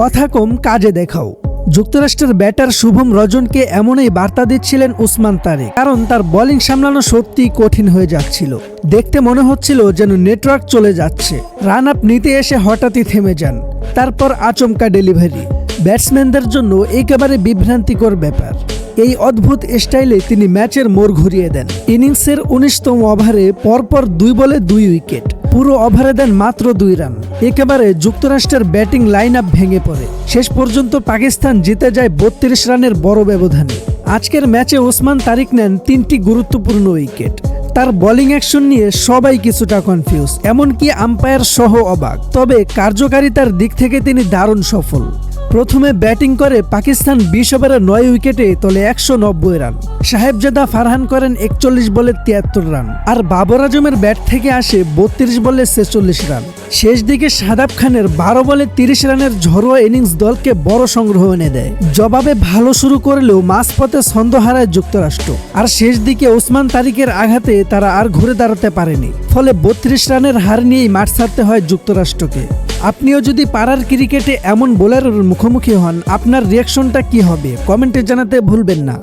কথা কম, কাজে দেখাও। যুক্তরাষ্ট্রের ব্যাটার শুভম রজনকে এমনই বার্তা দিচ্ছিলেন উসমান তারেক, কারণ তার বোলিং সামলানো সত্যি কঠিন হয়ে যাচ্ছিল। দেখতে মনে হচ্ছিল যেন নেটওয়ার্ক চলে যাচ্ছে। রান আপ নিতে এসে হঠাৎই থেমে যান, তারপর আচমকা ডেলিভারি। ব্যাটসম্যানদের জন্য একেবারে বিভ্রান্তিকর ব্যাপার। এই অদ্ভুত স্টাইলে তিনি ম্যাচের মোড় ঘুরিয়ে দেন। ইনিংসের উনিশতম ওভারে পরপর দুই বলে দুই উইকেট। পুরো ওভারে দেন মাত্র দুই রান। একেবারে যুক্তরাষ্ট্রের ব্যাটিং লাইন আপ ভেঙে পড়ে। শেষ পর্যন্ত পাকিস্তান জিতে যায় বত্রিশ রানের বড় ব্যবধানে। আজকের ম্যাচে ওসমান তারিক নেন তিনটি গুরুত্বপূর্ণ উইকেট। তার বোলিং অ্যাকশন নিয়ে সবাই কিছুটা কনফিউজ, এমনকি আম্পায়ার সহ অবাক। তবে কার্যকারিতার দিক থেকে তিনি দারুণ সফল। প্রথমে ব্যাটিং করে পাকিস্তান বিশ ওভারে নয় উইকেটে তোলে একশো নব্বই রান। সাহেবজাদা ফারহান করেন একচল্লিশ বলে তিয়াত্তর রান। আর বাবর আজমের ব্যাট থেকে আসে বত্রিশ বলে ছেচল্লিশ রান। শেষ দিকে সাদাব খানের বারো বলে তিরিশ রানের ঝরোয়া ইনিংস দলকে বড় সংগ্রহ এনে দেয়। জবাবে ভালো শুরু করলেও মাঝপথে ছন্দ হারায় যুক্তরাষ্ট্র। আর শেষ দিকে ওসমান তারিকের আঘাতে তারা আর ঘুরে দাঁড়াতে পারেনি। ফলে বত্রিশ রানের হার নিয়েই মাঠ ছাড়তে হয় যুক্তরাষ্ট্রকে। আপনিও যদি পাড়ার ক্রিকেটে এমন বোলারের মুখোমুখি হন, আপনার রিয়াকশনটা কি হবে? কমেন্টে জানাতে ভুলবেন না।